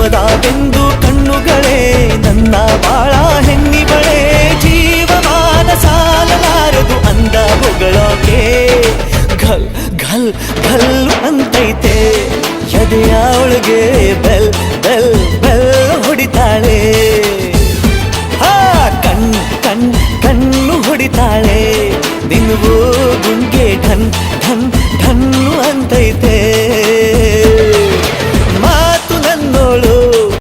ಜನ್ಮದ ಕಣ್ಣುಗಳೇ, ನನ್ನ ಬಾಳ ಹೆಣ್ಣಿಗಳೇ ಜೀವಮಾನ ಸಾಲಲಾರದು ಅಂದ ಹೊಗಳೋಕೆ. ಘಲ್ ಘಲ್ ಘಲ್ ಅಂತೈತೆ, ಎದೆಯ ಒಳಗೆ ಬೆಲ್ ಬೆಲ್ ಬೆಲ್ ಹೊಡಿತಾಳೆ. ಆ ಕಣ್ ಕಣ್, ಕಣ್ಣು ಹೊಡಿತಾಳೆ. ನಿನ್ಗೂ ಗುಂಗೆ ಢನ್ ಢನ್, ಢನ್ನು ಅಂತೈತೆ.